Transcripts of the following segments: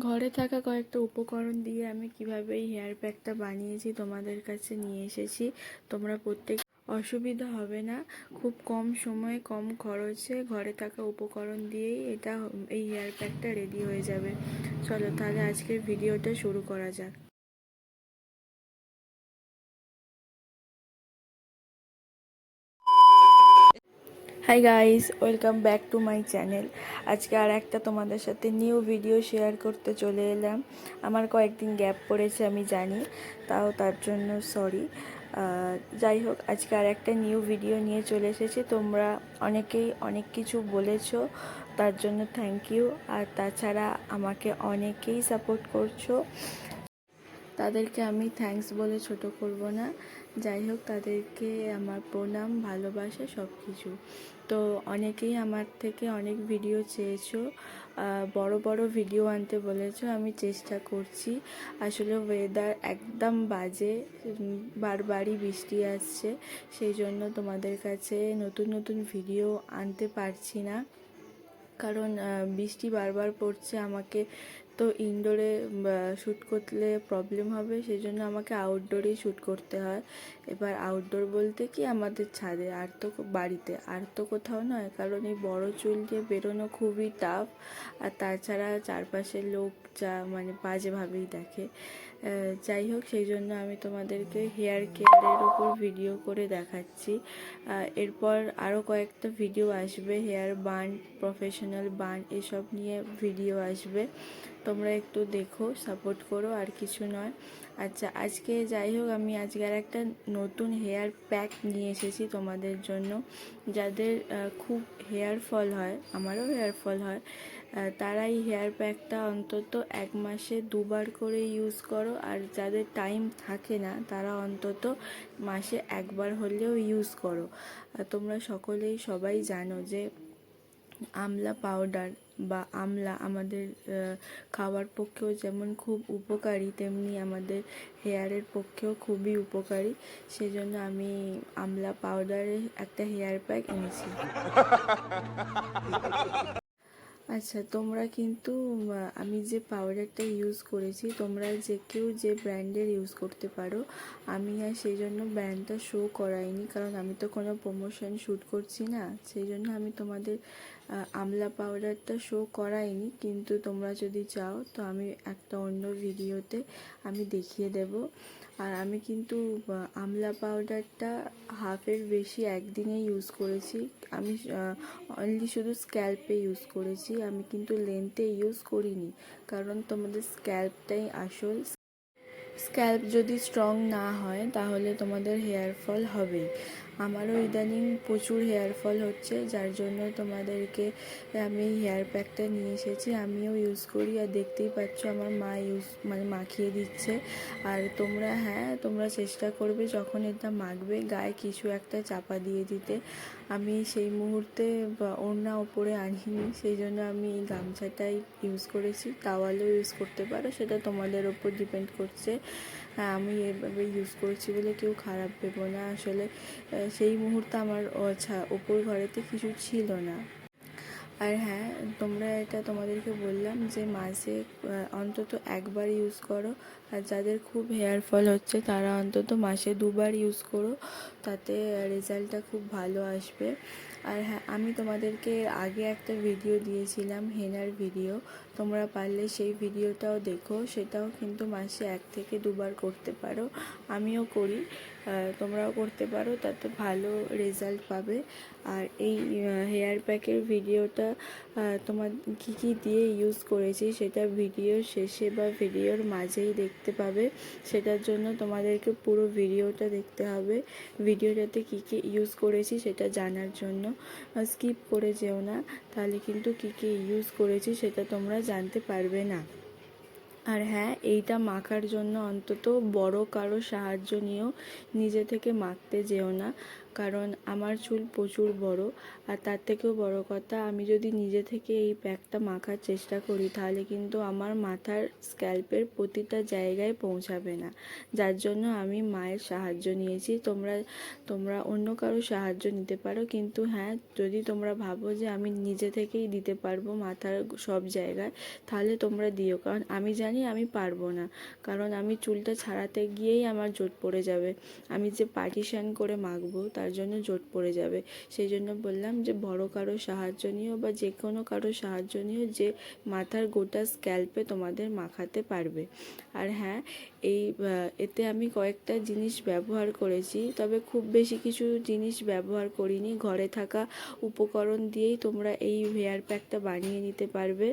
ঘরে থাকা কয়েকটা উপকরণ দিয়ে আমি কীভাবে এই হেয়ার প্যাকটা বানিয়েছি তোমাদের কাছে নিয়ে এসেছি। তোমরা প্রত্যেক অসুবিধা হবে না। খুব কম সময়ে, কম খরচে ঘরে থাকা উপকরণ দিয়েই এটা, এই হেয়ার প্যাকটা রেডি হয়ে যাবে। চলো তাহলে আজকের ভিডিওটা শুরু করা যাক। Hi guys welcome back to my channel আজকে আর একটা তোমাদের সাথে নিউ ভিডিও শেয়ার করতে চলে এলাম। আমার কয়েকদিন গ্যাপ পড়েছে, আমি জানি, তাও তার জন্য সরি যাই হোক, আজকে আর একটা নিউ ভিডিও নিয়ে চলে এসেছি। তোমরা অনেকেই অনেক কিছু বলেছ, তার জন্য থ্যাংক ইউ আর তাছাড়া আমাকে অনেকেই সাপোর্ট করছ। তাদেরকে আমি থ্যাঙ্কস বলে ছোট করব না। যাই হোক, তাদেরকে আমার প্রণাম, ভালোবাসা সব কিছু তো অনেকেই আমার থেকে অনেক ভিডিও চেয়েছো বড় বড় ভিডিও আনতে বলেছ, আমি চেষ্টা করছি। আসলে ওয়েদার একদম বাজে বারবারই বৃষ্টি আসছে, সেই জন্য তোমাদের কাছে নতুন নতুন ভিডিও আনতে পারছি না। কারণ বৃষ্টি বারবার পড়ছে, আমাকে তো ইনডোরে শ্যুট করলে প্রবলেম হবে সেই জন্য আমাকে আউটডোরেই শ্যুট করতে হয়। এবার আউটডোর বলতে কি, আমাদের ছাদে, আর তো বাড়িতে, আর তো কোথাও নয়, কারণ এই বড় চুল দিয়ে বেরোনো খুবই টাফ আর তাছাড়া চারপাশের লোক যা মানে বাজেভাবেই দেখে। যাই হোক সেই জন্য আমি তোমাদেরকে হেয়ার কেয়ারের উপর ভিডিও করে দেখাচ্ছি। এরপর আরও কয়েকটা ভিডিও আসবে হেয়ার বান প্রফেশনাল বান এসব নিয়ে ভিডিও আসবে। তোমরা একটু দেখো সাপোর্ট করো, আর কিছু নয়। আচ্ছা আজকে যাই হোক, আমি আজকে আর একটা নতুন হেয়ার প্যাক নিয়ে এসেছি তোমাদের জন্য। যাদের খুব হেয়ার ফল হয়, আমারও হেয়ার ফল হয় তারা এই হেয়ার প্যাকটা অন্তত এক মাসে দুবার করে ইউজ করো। আর যাদের টাইম থাকে না, তারা অন্তত মাসে একবার হলেও ইউজ করো। তোমরা সকলেই সবাই জানো যে আমলা পাউডার বা আমলা আমাদের খাওয়ার পক্ষেও যেমন খুব উপকারী, তেমনি আমাদের হেয়ারের পক্ষেও খুবই উপকারী। সেজন্য আমি আমলা পাউডারের একটা হেয়ার প্যাক এনেছি। আচ্ছা তোমরা কিন্তু আমি যে পাউডারটা ইউজ করেছি, তোমরা যে কেউ যে ব্র্যান্ডের ইউজ করতে পারো, আমি আর সেই জন্য ব্র্যান্ডটা শো করাইনি, কারণ আমি তো কোনো প্রমোশন শ্যুট করছি না। সেই জন্য আমি তোমাদের আমলা পাউডারটা শো করাইনি, কিন্তু তোমরা যদি চাও, তো আমি একটা অন্য ভিডিওতে আমি দেখিয়ে দেব। আর আমি কিন্তু আমলা পাউডারটা হাফের বেশি একদিনে ইউজ করেছি। আমি অনলি শুধু স্ক্যাল্পে ইউজ করেছি। আমি কিন্তু লেন্থে ইউজ করিনি। কারণ তোমাদের স্ক্যাল্পটাই আসল। স্ক্যাল্প যদি স্ট্রং না হয়, তাহলে তোমাদের হেয়ার ফল হবেই। আমারও ইদানিং প্রচুর হেয়ার ফল হচ্ছে, যার জন্য তোমাদেরকে আমি হেয়ার প্যাকটা নিয়ে এসেছি। আমিও ইউজ করি আর দেখতেই পাচ্ছ আমার মা ইউজ মানে মাখিয়ে দিচ্ছে। আর তোমরা হ্যাঁ তোমরা চেষ্টা করবে যখন এটা মাখবে গায়ে কিছু একটা চাপা দিয়ে দিতে। আমি সেই মুহূর্তে ওড়না ওপরে আনিনি, সেই জন্য আমি এই গামছাটাই ইউজ করেছি। টাওয়ালও ইউজ করতে পারো, সেটা তোমাদের ওপর ডিপেন্ড করছে। হ্যাঁ আমি এভাবে ইউজ করছি বলে কেউ খারাপ ভেবো না। আসলে সেই মুহূর্তে আমার, ও আচ্ছা ওপর ঘরেতে কিছু ছিল না। আর হ্যাঁ তোমরা এটা তোমাদেরকে বললাম যে মাসে অন্তত একবার ইউজ করো। আর যাদের খুব হেয়ার ফল হচ্ছে, তারা অন্তত মাসে দুবার ইউজ করো। তাতে রেজাল্টটা খুব ভালো আসবে। আর হ্যাঁ আমি তোমাদেরকে আগে একটা ভিডিও দিয়েছিলাম, হেনার ভিডিও তোমরা পারলে সেই ভিডিওটাও দেখো, সেটাও কিন্তু মাসে এক থেকে দুবার করতে পারো। আমিও করি তোমরাও করতে পারো, তাতে ভালো রেজাল্ট পাবে। আর এই হেয়ার প্যাকের ভিডিওটা তোমার কী কী দিয়ে ইউজ করেছি সেটা ভিডিওর শেষে বা ভিডিওর মাঝেই দেখতে পাবে। সেটার জন্য তোমাদেরকে পুরো ভিডিওটা দেখতে হবে। ভিডিওটাতে কী কী ইউজ করেছি সেটা জানার জন্য। স্কিপ করে যেও না। তাহলে কিন্তু কী কী ইউজ করেছি সেটা তোমরা জানতে পারবে না। আর হ্যাঁ এইটা মাখার জন্য অন্তত বড় কারও সাহায্য নিয়েও নিজে থেকে মাখতে যেও না। কারণ আমার চুল প্রচুর বড় আর তার থেকেও বড় কথা, আমি যদি নিজে থেকে এই প্যাকটা মাখার চেষ্টা করি, তাহলে কিন্তু আমার মাথার স্ক্যাল্পের প্রতিটা জায়গায় পৌঁছাবে না। যার জন্য আমি মায়ের সাহায্য নিয়েছি। তোমরা তোমরা অন্য কারও সাহায্য নিতে পারো, কিন্তু হ্যাঁ যদি তোমরা ভাবো যে আমি নিজে থেকেই দিতে পারব মাথার সব জায়গায়, তাহলে তোমরা দিও। কারণ আমি জানি আমি পারব না। কারণ আমি চুলটা ছাড়াতে গিয়েই আমার জোট পড়ে যাবে। আমি যে পার্টিশান করে মাখবো তার জন্য জোট পড়ে যাবে। সেই জন্য বললাম যে, বড় কারও সাহায্য নিও বা যে কোনো কারও সাহায্য নিও যে মাথার গোটা স্ক্যাল্পে তোমাদের মাখাতে পারবে। আর হ্যাঁ এই এতে আমি কয়েকটা জিনিস ব্যবহার করেছি, তবে খুব বেশি কিছু জিনিস ব্যবহার করিনি। ঘরে থাকা উপকরণ দিয়েই তোমরা এই হেয়ার প্যাকটা বানিয়ে নিতে পারবে।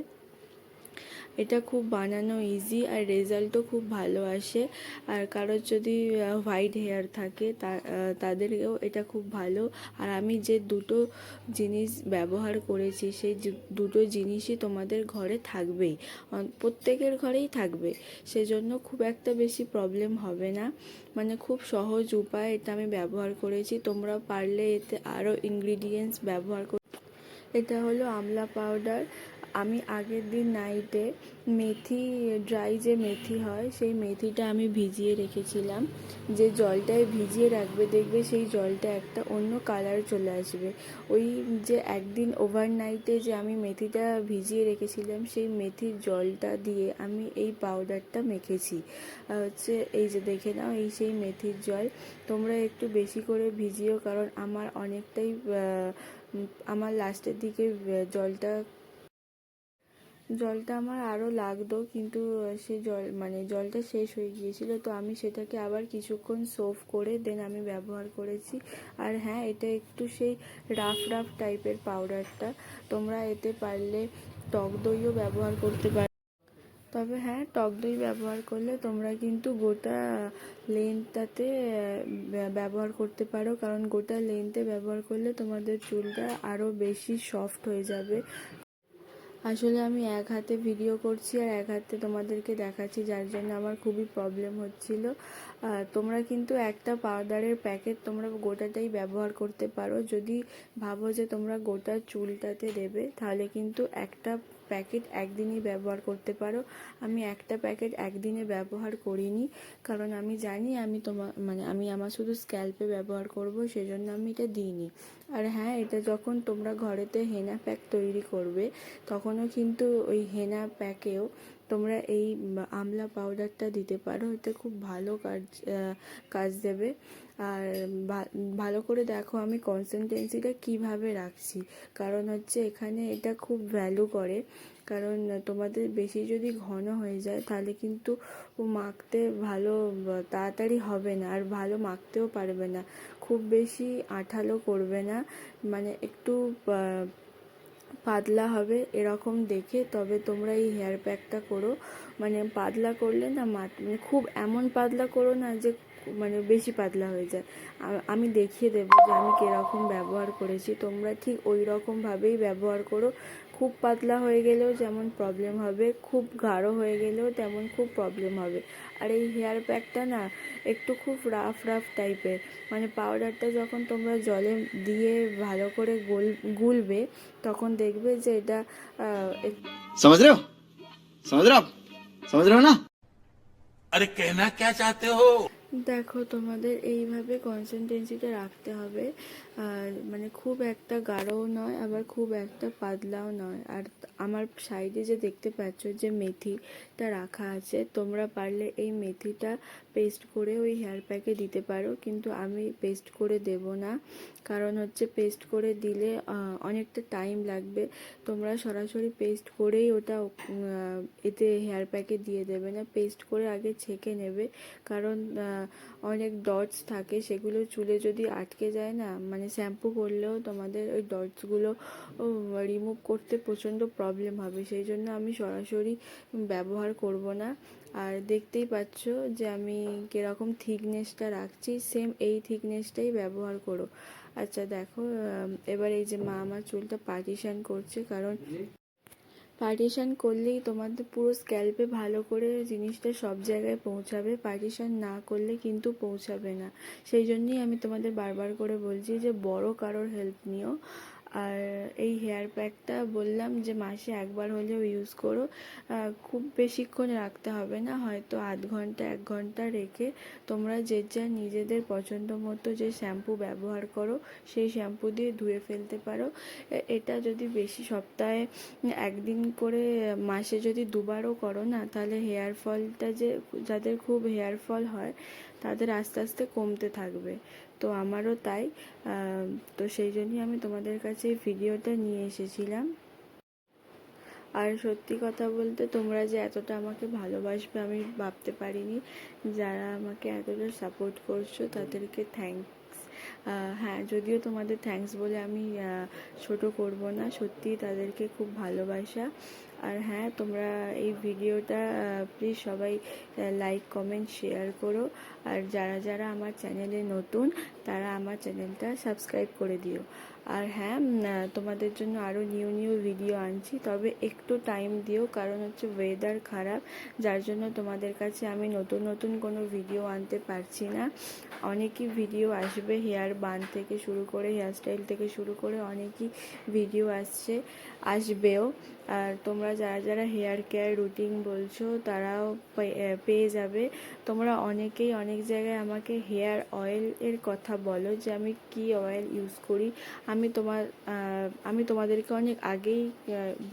এটা খুব বানানো ইজি আর রেজাল্টও খুব ভালো আসে। আর কারোর যদি হোয়াইট হেয়ার থাকে তাদেরকেও এটা খুব ভালো। আর আমি যে দুটো জিনিস ব্যবহার করেছি, সেই দুটো জিনিসই তোমাদের ঘরে থাকবেই। প্রত্যেকের ঘরেই থাকবে। সেজন্য খুব একটা বেশি প্রবলেম হবে না। মানে খুব সহজ উপায় এটা আমি ব্যবহার করেছি। তোমরা পারলে এতে আরও ইনগ্রিডিয়েন্টস ব্যবহার এটা হলো আমলা পাউডার আমি আগের দিন নাইটে মেথি ড্রাই যে মেথি হয়, সেই মেথিটা আমি ভিজিয়ে রেখেছিলাম। যে জলটায় ভিজিয়ে রাখবে, দেখবে সেই জলটা একটা অন্য কালার চলে আসবে। ওই যে একদিন ওভারনাইটে যে আমি মেথিটা ভিজিয়ে রেখেছিলাম, সেই মেথির জলটা দিয়ে আমি এই পাউডারটা মেখেছি। হচ্ছে এই যে দেখে নাও, এই সেই মেথির জল। তোমরা একটু বেশি করে ভিজিও, কারণ আমার অনেকটাই আমার লাস্টের দিকে জলটা জলটা আমার আরও লাগতো, কিন্তু সে জল মানে জলটা শেষ হয়ে গিয়েছিল, তো আমি সেটাকে আবার কিছুক্ষণ সোফ করে দেন আমি ব্যবহার করেছি। আর হ্যাঁ এটা একটু সেই রাফ রাফ টাইপের পাউডারটা তোমরা এতে পারলে টক দইও ব্যবহার করতে পারো, তবে হ্যাঁ টক দই ব্যবহার করলে তোমরা কিন্তু গোটা লেন্থটাতে ব্যবহার করতে পারো, কারণ গোটা লেন্থে ব্যবহার করলে তোমাদের চুলটা আরও বেশি সফট হয়ে যাবে। আসলে আমি এক হাতে ভিডিও করছি আর এক হাতে তোমাদেরকে দেখাচ্ছি, যার জন্য আমার খুবই প্রবলেম হচ্ছিল। তোমরা কিন্তু একটা পাউডারের প্যাকেট তোমরা গোটাটাই ব্যবহার করতে পারো। যদি ভাবো যে তোমরা গোটা চুলটাতে দেবে, তাহলে কিন্তু একটা প্যাকেট একদিনই ব্যবহার করতে পারো। আমি একটা প্যাকেট একদিনে ব্যবহার করিনি, কারণ আমি জানি আমি তোমার মানে আমি আমার শুধু স্ক্যাল্পে ব্যবহার করব, সেজন্য আমি এটা দিইনি। আর হ্যাঁ এটা যখন তোমরা ঘরেতে হেনা প্যাক তৈরি করবে, তখনও কিন্তু ওই হেনা প্যাকেও তোমরা এই আমলা পাউডারটা দিতে পারো। এটা খুব ভালো কাজ কাজ দেবে। আর ভালো করে দেখো আমি কনসিস্টেন্সিটা কীভাবে রাখছি। কারণ হচ্ছে এখানে এটা খুব ভ্যালু করে। কারণ তোমাদের বেশি যদি ঘন হয়ে যায়, তাহলে কিন্তু মাখতে ভালো, তাড়াতাড়ি হবে না। আর ভালো মাখতেও পারবে না। খুব বেশি আঠালো করবে না। মানে একটু পাতলা হবে এরকম দেখে। তবে তোমরা এই হেয়ার প্যাকটা করো। মানে পাতলা করলে না মাত মানে খুব এমন পাতলা করো না যে মানে বেশি পাতলা হয়ে যায়। আমি দেখিয়ে দেবো যে আমি কীরকম ব্যবহার করেছি। তোমরা ঠিক ওই রকমভাবেই ব্যবহার করো। খুব পাতলা হয়ে গেলেও যেমন প্রবলেম হবে খুব গাঢ় হয়ে গেলেও তেমন খুব প্রবলেম হবে। আর এই হেয়ার প্যাকটা না একটু খুব রাফ রাফ টাইপের মানে পাউডারটা যখন তোমরা জলে দিয়ে ভালো করে গোল গুলবে তখন দেখবে যে এটা সমুদ্র না আরে কেনা কে চাতে হো দেখো, তোমাদের এইভাবে কনসিস্টেন্সিটা রাখতে হবে। মানে খুব একটা গাঢ়ও নয়, আবার খুব একটা পাতলাও নয়। আর আমার সাইডে যে দেখতে পাচ্ছ যে মেথিটা রাখা আছে, তোমরা পারলে এই মেথিটা পেস্ট করে ওই হেয়ার প্যাকে দিতে পারো। কিন্তু আমি পেস্ট করে দেব না। কারণ হচ্ছে পেস্ট করে দিলে অনেকটা টাইম লাগবে। তোমরা সরাসরি পেস্ট করেই ওটা এতে হেয়ার প্যাকে দিয়ে দেবে না পেস্ট করে আগে ছেঁকে নেবে। কারণ অনেক ডটস থাকে, সেগুলো চুলে যদি আটকে যায় না মানে শ্যাম্পু করলেও তোমাদের ওই ডটসগুলো রিমুভ করতে প্রচণ্ড প্রবলেম হবে। সেই জন্য আমি সরাসরি ব্যবহার করব না। আর দেখতেই পাচ্ছ যে আমি কীরকম থিকনেসটা রাখছি সেম এই থিকনেসটাই ব্যবহার করো। আচ্ছা দেখো এবার এই যে মা আমার চুলটা পার্টিশান করছে, কারণ পার্টিশান করলেই তোমাদের পুরো স্ক্যাল্পে ভালো করে জিনিসটা সব জায়গায় পৌঁছাবে। পার্টিশান না করলে কিন্তু পৌঁছাবে না। সেই জন্যই আমি তোমাদের বারবার করে বলছি যে বড় কারোর হেল্প নিও। আর এই হেয়ার প্যাকটা বললাম যে মাসে একবার হলেও ইউজ করো। খুব বেশিক্ষণ রাখতে হবে না, হয়তো আধ ঘণ্টা, এক ঘণ্টা রেখে তোমরা যে যা নিজেদের পছন্দ মতো যে শ্যাম্পু ব্যবহার করো, সেই শ্যাম্পু দিয়ে ধুয়ে ফেলতে পারো। এটা যদি বেশি সপ্তাহে একদিন করে মাসে যদি দুবারও করো না, তাহলে হেয়ার ফলটা যে, যাদের খুব হেয়ার ফল হয়, তাদের আস্তে আস্তে কমতে থাকবে। তো আমারও তাই। তো সেই জন্যই আমি তোমাদের কাছে এই ভিডিওটা নিয়ে এসেছিলাম। আর সত্যি কথা বলতে তোমরা যে এতটা আমাকে ভালোবাসবে আমি ভাবতে পারিনি। যারা আমাকে এতটা সাপোর্ট করছ তাদেরকে থ্যাঙ্কস হ্যাঁ যদিও তোমাদের থ্যাংকস বলে আমি ছোট করব না সত্যি তাদেরকে খুব ভালোবাসা। আর হ্যাঁ তোমরা এই ভিডিওটা প্লিজ সবাই লাইক কমেন্ট শেয়ার করো। আর যারা যারা আমার চ্যানেলে নতুন, তারা আমার চ্যানেলটা সাবস্ক্রাইব করে দিও। আর হ্যাঁ তোমাদের জন্য আরও নিউ নিউ ভিডিও আনছি। তবে একটু টাইম দিও, কারণ হচ্ছে ওয়েদার খারাপ, যার জন্য তোমাদের কাছে আমি নতুন নতুন কোনো ভিডিও আনতে পারছি না। অনেকই ভিডিও আসবে হেয়ার বান থেকে শুরু করে হেয়ার স্টাইল থেকে শুরু করে অনেকই ভিডিও আসছে। আসবেও। আর তোমরা যারা যারা হেয়ার কেয়ার রুটিন বলছো, তারাও পেয়ে যাবে। তোমরা অনেকেই অনেক জায়গায় আমাকে হেয়ার অয়েল এর কথা বলো যে আমি কি অয়েল ইউজ করি। আমি তোমার আমি তোমাদেরকে অনেক আগেই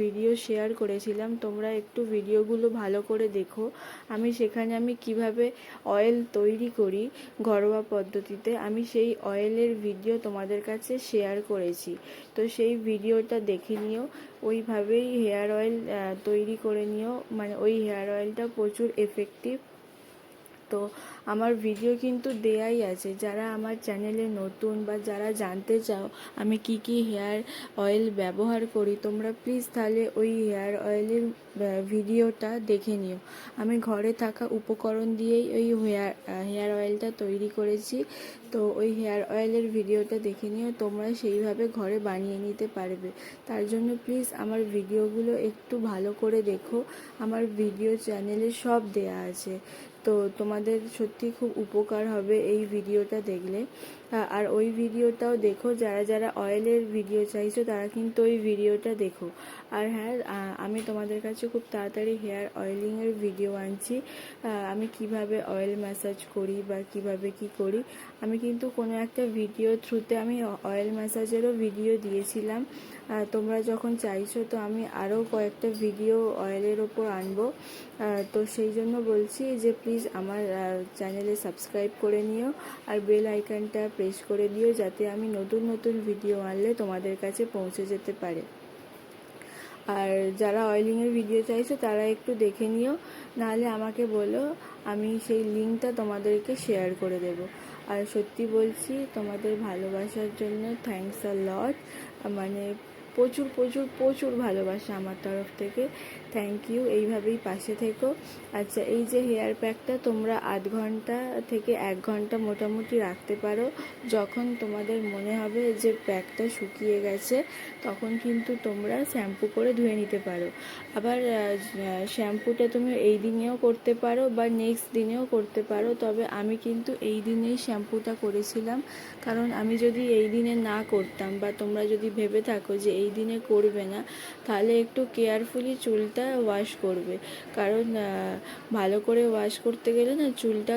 ভিডিও শেয়ার করেছিলাম। তোমরা একটু ভিডিওগুলো ভালো করে দেখো। আমি সেখানে আমি কীভাবে অয়েল তৈরি করি ঘরোয়া পদ্ধতিতে, আমি সেই অয়েলের ভিডিও তোমাদের কাছে শেয়ার করেছি। তো সেই ভিডিওটা দেখে নিও। ওইভাবেই হেয়ার অয়েল তৈরি করে নিও। মানে ওই হেয়ার অয়েলটা প্রচুর এফেক্টিভ তো আমার ভিডিও কিন্তু দেয়াই আছে। যারা আমার চ্যানেলে নতুন বা যারা জানতে চাও আমি কি কি হেয়ার অয়েল ব্যবহার করি, তোমরা প্লিজ তাহলে ওই হেয়ার অয়েলের ভিডিওটা দেখে নিও। আমি ঘরে থাকা উপকরণ দিয়েই ওই হেয়ার হেয়ার অয়েলটা তৈরি করেছি। তো ওই হেয়ার অয়েলের ভিডিওটা দেখে নিও, তোমরা সেইভাবে ঘরে বানিয়ে নিতে পারবে। তার জন্য প্লিজ আমার ভিডিওগুলো একটু ভালো করে দেখো। আমার ভিডিও চ্যানেলে সব দেয়া আছে। তো তোমাদের সত্যি খুব উপকার হবে এই ভিডিওটা দেখলে। আর ওই ভিডিওটাও দেখো, যারা যারা অয়েলের ভিডিও চাইছো তারা কিন্তু ওই ভিডিওটা দেখো। আর হ্যাঁ আমি তোমাদের কাছে খুব তাড়াতাড়ি হেয়ার অয়েলিংয়ের ভিডিও আনছি। আমি কীভাবে অয়েল ম্যাসাজ করি বা কীভাবে কি করি, আমি কিন্তু কোনো একটা ভিডিও থ্রুতে আমি অয়েল ম্যাসাজেরও ভিডিও দিয়েছিলাম। তোমরা যখন চাইছো তো আমি আরও কয়েকটা ভিডিও অয়েলের ওপর আনব। তো সেই জন্য বলছি যে, প্লিজ আমার চ্যানেলে সাবস্ক্রাইব করে নিও। আর বেল আইকনটা প্রেস করে দিও যাতে আমি নতুন নতুন ভিডিও আনলে তোমাদের কাছে পৌঁছে যেতে পারে। আর যারা অয়েলিংয়ের ভিডিও চাইছো, তারা একটু দেখে নিও, নাহলে আমাকে বলো, আমি সেই লিঙ্কটা তোমাদেরকে শেয়ার করে দেব। আর সত্যি বলছি, তোমাদের ভালোবাসার জন্য থ্যাঙ্কস আ লট মানে প্রচুর প্রচুর প্রচুর ভালোবাসা আমার তরফ থেকে। থ্যাংক ইউ এইভাবেই পাশে থেকো। আচ্ছা এই যে হেয়ার প্যাকটা তোমরা আধ ঘণ্টা থেকে এক ঘণ্টা মোটামুটি রাখতে পারো। যখন তোমাদের মনে হবে যে প্যাকটা শুকিয়ে গেছে, তখন কিন্তু তোমরা শ্যাম্পু করে ধুয়ে নিতে পারো। আবার শ্যাম্পুটা তুমি এই দিনেও করতে পারো বা নেক্সট দিনেও করতে পারো। তবে আমি কিন্তু এই দিনেই শ্যাম্পুটা করেছিলাম। কারণ আমি যদি এই দিনে না করতাম বা তোমরা যদি ভেবে থাকো যে এই দিনে করবে না। তাহলে একটু কেয়ারফুলি চুলটা ওয়াশ করবে। কারণ ভালো করে ওয়াশ করতে গেলে না চুলটা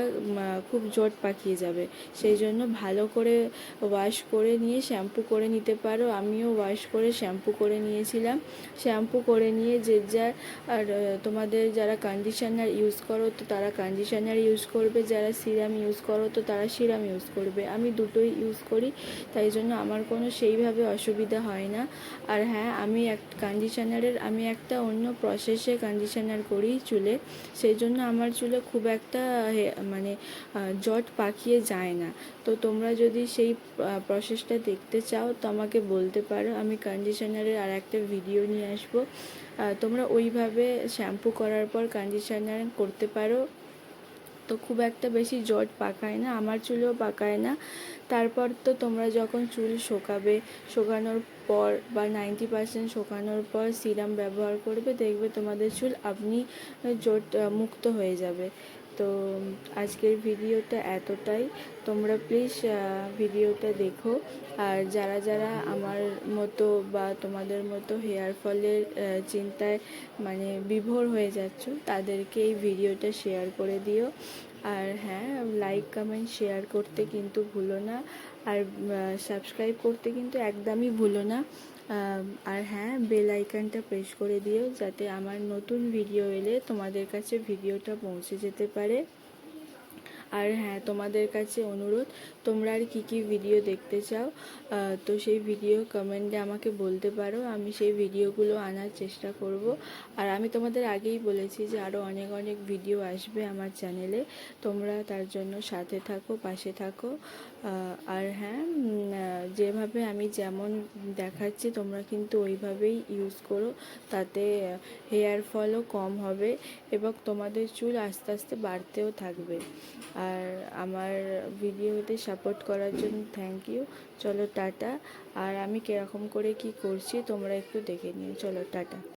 খুব জট পাকিয়ে যাবে। সেই জন্য ভালো করে ওয়াশ করে নিয়ে শ্যাম্পু করে নিতে পারো। আমিও ওয়াশ করে শ্যাম্পু করে নিয়েছিলাম। শ্যাম্পু করে নিয়ে যে যার, আর তোমাদের যারা কন্ডিশনার ইউজ করো, তো তারা কন্ডিশনার ইউজ করবে। যারা সিরাম ইউজ করো, তো তারা সিরাম ইউজ করবে। আমি দুটোই ইউজ করি। তাই জন্য আমার কোনো সেইভাবে অসুবিধা হয় না। আর হ্যাঁ আমি এক কন্ডিশনারের আমি একটা অন্য প্রসেসে কন্ডিশনার করি চুলে। সেই জন্য আমার চুলে খুব একটা মানে জট পাকিয়ে যায় না। তো তোমরা যদি সেই প্রসেসটা দেখতে চাও, তো আমাকে বলতে পারো। আমি কন্ডিশনারের আর একটা ভিডিও নিয়ে আসব। তোমরা ওইভাবে শ্যাম্পু করার পর কন্ডিশনার করতে পারো। তো খুব একটা বেশি জট পাকায় না, আমার চুলেও পাকায় না। তারপর তো তোমরা যখন চুল শোকাবে, শোকানোর পর বা নাইনটি পার্সেন্ট শোকানোর পর সিরাম ব্যবহার করবে, দেখবে তোমাদের চুল আপনি জট মুক্ত হয়ে যাবে। তো আজকের ভিডিওটা এতটাই। তোমরা প্লিজ ভিডিওটা দেখো। আর যারা যারা আমার মতো বা তোমাদের মতো হেয়ার ফলের চিন্তায় মানে বিভোর হয়ে যাচ্ছ, তাদেরকে এই ভিডিওটা শেয়ার করে দিও। আর হ্যাঁ লাইক কমেন্ট শেয়ার করতে কিন্তু ভুলো না। আর সাবস্ক্রাইব করতে কিন্তু একদমই ভুলো না। আর হ্যাঁ বেল আইকনটা প্রেস করে দিও যাতে আমার নতুন ভিডিও এলে তোমাদের কাছে ভিডিওটা পৌঁছে যেতে পারে। আর হ্যাঁ তোমাদের কাছে অনুরোধ, তোমরা আর কী কী ভিডিও দেখতে চাও তো সেই ভিডিও কমেন্টে আমাকে বলতে পারো, আমি সেই ভিডিওগুলো আনার চেষ্টা করব। আর আমি তোমাদের আগেই বলেছি যে আরও অনেক অনেক ভিডিও আসবে আমার চ্যানেলে তোমরা তার জন্য সাথে থাকো, পাশে থাকো। আর হ্যাঁ যেভাবে আমি যেমন দেখাচ্ছি, তোমরা কিন্তু ওইভাবেই ইউজ করো, তাতে হেয়ার ফলও কম হবে এবং তোমাদের চুল আস্তে আস্তে বাড়তেও থাকবে। আর আমার ভিডিওতে সাপোর্ট করার জন্য থ্যাংক ইউ চলো টাটা। আর আমি কীরকম করে কি করছি, তোমরা একটু দেখে নিও। চলো টাটা।